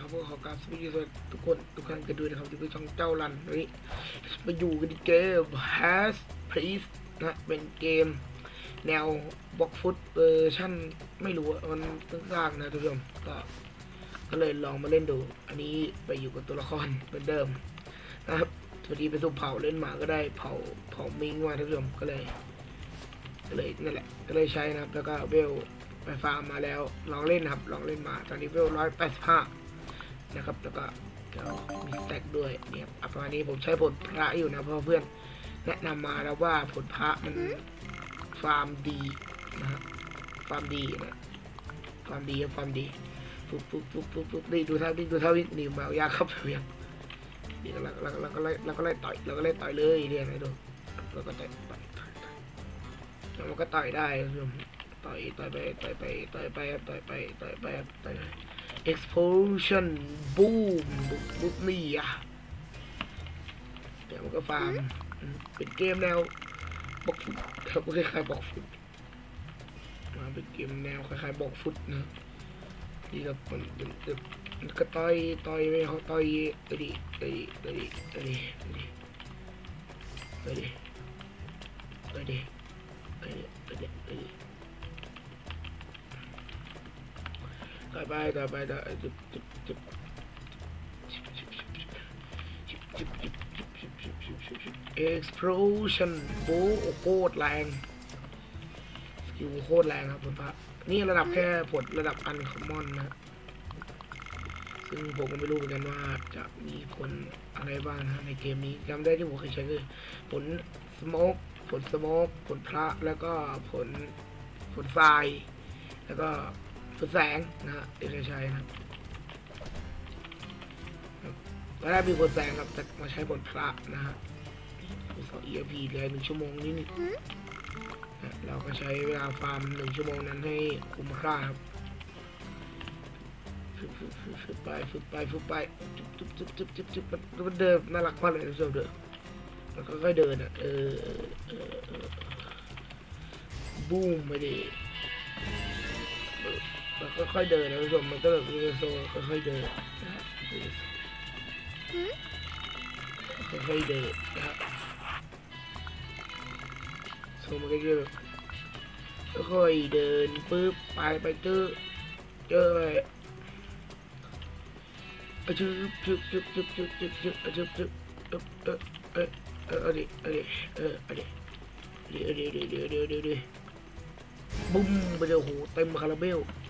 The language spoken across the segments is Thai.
ครับพวกเขาการสวัสดีทุกคนทุกท่านกันด้วยนะครับที่เป็นช่องเจ้าลันนี้มาอยู่กันเกม Has Please นะเป็นเกม แนวบล็อกฟุตเวอร์ชั่นไม่รู้ว่ามันเพิ่งสร้างนะทุกผู้ชมก็ก็เลยลองมาเล่นดู อันนี้ไปอยู่กับตัวละครเหมือนเดิมนะครับพอดีไปสุ่เผาเล่นหมาก็ได้เผาเผามิงมาทุกผู้ชมก็เลยก็เลยนั่นแหละก็เลยใช้นะครับแล้วก็เวลไปฟาร์มมาแล้วลองเล่นนะครับลองเล่นมาตอนนี้เวลร้อยแปดสิบห้า นะครับ แล้วก็เดี๋ยวมีสแต็กด้วยเนี่ยอะประมาณนี้ผมใช้ผลพระอยู่นะเพราะเพื่อนแนะนำมาแล้วว่าผลพระมันฟาร์มดีนะครับฟาร์มดีนะฟาร์มดีครับฟาร์มดีปุ๊บปุ๊บปุ๊บปุ๊บปุ๊บนี่ดูท่าวิ่งดูท่าวิ่งนี่มายากครับเพียงนี่เราเราเราก็ไล่เราก็ไล่ต่อยเราก็ไล่ต่อยเลยเรียนให้ดูแล้วก็ต่อยต่อยต่อยต่อยแล้วมันก็ต่อยได้ครับผมต่อยต่อยไปต่อยไปต่อยไปครับต่อยไปต่อยไปครับต่อยไป explosion boom บุกบุกนี่อะเดี๋ยวมันก็ฟาร์มเป็นเกมแนวบอกฟุตครับคล้ายๆบอกฟุตมาเป็นเกมแนวคล้ายๆบอกฟุตนะนี่ครับมันเป็นเป็นมันก็ต่อยต่อยไปเขาต่อยไปดิไปดิไปดิไปดิไปดิไปดิไปดิไปดิ ต่อไปต่อไปต่อจุบจุบจุบเอ็กซ์พ o ชันโบโคตรแรงสกิลโคตรแรงครับคุณพระนี่ระดับแค่ผลระดับอันคอมมอนนะ ซึ่งผมก็ไม่รู้เหมือนกันว่าจะมีคนอะไรบ้างนะในเกมนี้จำได้ที่ผมเคยใช้คือ ผลสโมกผลสโมกผลพระแล้วก็ผลผลทราย แล้วก็ ผลแสงนะฮะที่เคยใช้นะครับตอนแรกมีผลแสงครับแต่มาใช้ผลพระนะฮะสอง ERP เลยหนึ่งชั่วโมงนิดๆนะเราก็ใช้เวลาฟาร์มหนึ่งชั่วโมงนั้นให้คุ้มค่าครับฟึบฟึบฟึบฟึบไปฟึบไปฟึบไปจุ๊บจุ๊บจุ๊บจุ๊บจุ๊บจุ๊บมันมันเดินน่ารักมากเลยนะชมเดินแล้วก็ค่อยเดินอะเออเออเออเออบูมไปดิ เออแล้วก็ค่อยเดินนะผู้ชมมันก็แบบโซค่อยๆเดินนะฮะค่อยๆเดินนะฮะโซมันก็จะแบบค่อยๆเดินปึ๊บไปไปเจอเจอไปอะจึ๊บจึ๊บจึ๊บจึ๊บจึ๊บจึ๊บจึ๊บอะจึ๊บจึ๊บเออเออเออเออเอาดิเอาดิเออเอาดิเอาดิเอาดิเอาดิเอาดิเอาดิบุ้มไปเลยโอ้โหเต็มคาราเบลมีเทดาไอเซฟเอ้ยอีฟัตซี่เทดิ what the hell บีอืมอืมอื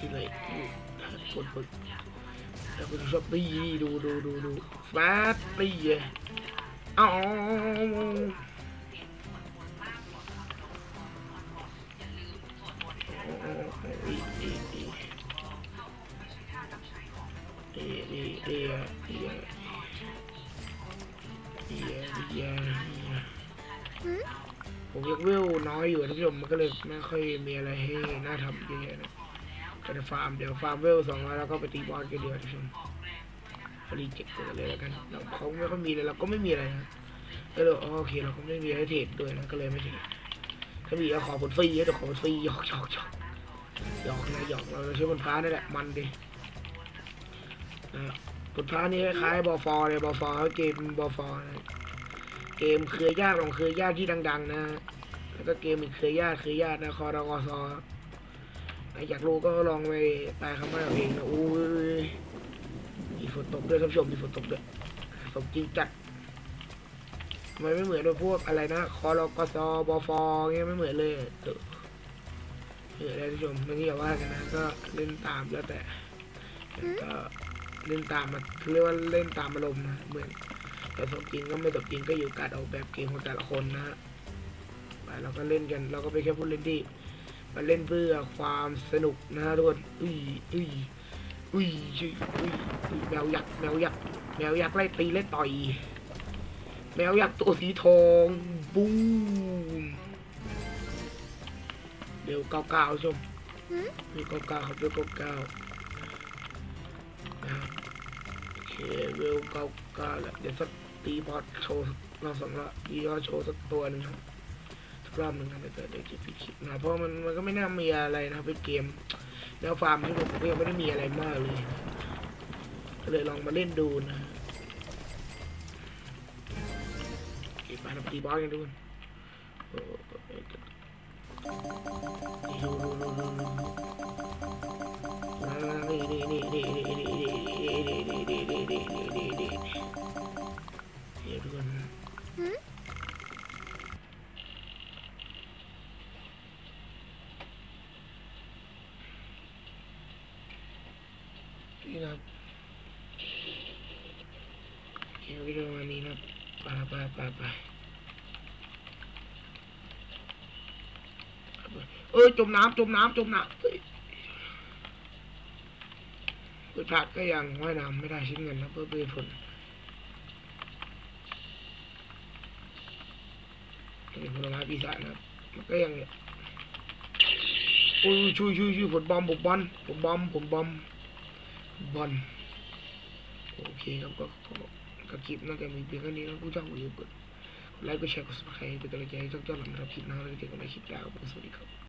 ที่ไหนกดกแล้วก็ดูชอปปี้ดูดูดูดูแบตตี้เอาผมยังเวลน้อยอยู่นะพี่ผมมันก็เลยไม่ค่อยมีอะไรให้น่าทำเยอะนะ ก็จะฟาร์มเดี๋ยวฟาร์มเวลสองร้อยแล้วก็ไปตีบอลกันเดียวท่านผู้ชมรีเจ็คกันเลยแล้วกันเราเขาไม่ค่อยมีเลยเราก็ไม่มีอะไรนะก็เลยโอเคเราก็ไม่มีอะไรเทรดด้วยนะก็เลยไม่เทรดถ้ามีก็ขอผลฟรีเดี๋ยวขอผลฟรีหยอกหยอกหยอกหยอกนะหยอกเราใช้บนฟ้านี่แหละมันดินะบนฟ้านี่คล้ายบอฟอร์เลยบอฟอร์เขาเกมบอฟอร์เกมเครือญาติของเครือญาติที่ดัง ๆ นะแล้วก็เกมอีกเครือญาติเครือญาตินะคอรกซอ อยากรู้ก็ลองไปแปลคำว่าเองนะอุ้ยมีฝนตกด้วยท่านผู้ชมมีฝนตกด้วยฝนจริงจัดทำไมไม่เหมือนพวกอะไรนะคอรกซบฟเงี้ยไม่เหมือนเลยเออเหมือนอะไรท่านผู้ชมไม่นี่อย่าว่ากันนะก็เล่นตามแล้วแต่ก็เล่นตามมาเรียกว่าเล่นตามอารมณ์นะเหมือนแต่สมจริงก็ไม่สมจริงก็อยู่การออกแบบเกมของแต่ละคนนะฮะไปเราก็เล่นกัน เราก็ไปนแค่ผู้เล่นที่ มาเล่นเพื่อความสนุกนะฮะทุกคนอุ้ยอุ้ยอุ้ยอุ้ยอุ้ยแมวยักษ์แมวยักษ์แมวยักษ์ไล่ตีไล่ต่อยแมวยักษ์ตัวสีทองบูมเดี๋ยวเก้าเก้าชมมเดี๋ยวเก้าเก้าครับเดี๋ยวเก้าเก้านะครับโอเคเวลเก้าเก้าแล้วเดี๋ยวสักตีบอสโชว์เราสองละตีบอสโชว์สักตัวหนึ่งครับ รอบหนึ่งครับเดี๋ยวเดี๋ยวจะปิดคลิปนะเพราะมันมันก็ไม่น่ามีอะไรนะครับเป็นเกมแนวฟาร์มที่ผมก็ยังไม่ได้มีอะไรมากเลยก็เลยลองมาเล่นดูนะโอเคไปเราตีบอสกันดูกันโอ้โหดูดูดูดูดูนี่นี่นี่นี่นี่นี่นี่นี่นี่นี่นี่นี่นี่นี่นี่เดี๋ยวดูกันหืมนี่นะครับโอเค วิดีโอวันนี้นะไปไปไปไปเอ้ยจมน้ำจมน้ำจมน้ำเฮ้ยเปิดผักก็ยังว่ายน้ำไม่ได้ชิ้นเงินนะเพื่อเป็นผลเป็นผลไม้ปีศาจนะครับมันก็ยังอุ้ยช่วยช่วยช่วยผมบอมผมบอลผมบอมผมบอมบอลโอเคครับก็ ก็ก็คลิปน่าจะมีเพียงแค่นี้แล้วผู้จ้างอย่าลืมกดไลค์กดแชร์กดซับสไครให้เป็นกำลังใจให้ช่องเจ้าหลังรับคลิปหน้าแล้วก็เจอกันในคลิปหน้าครับสวัสดีครับ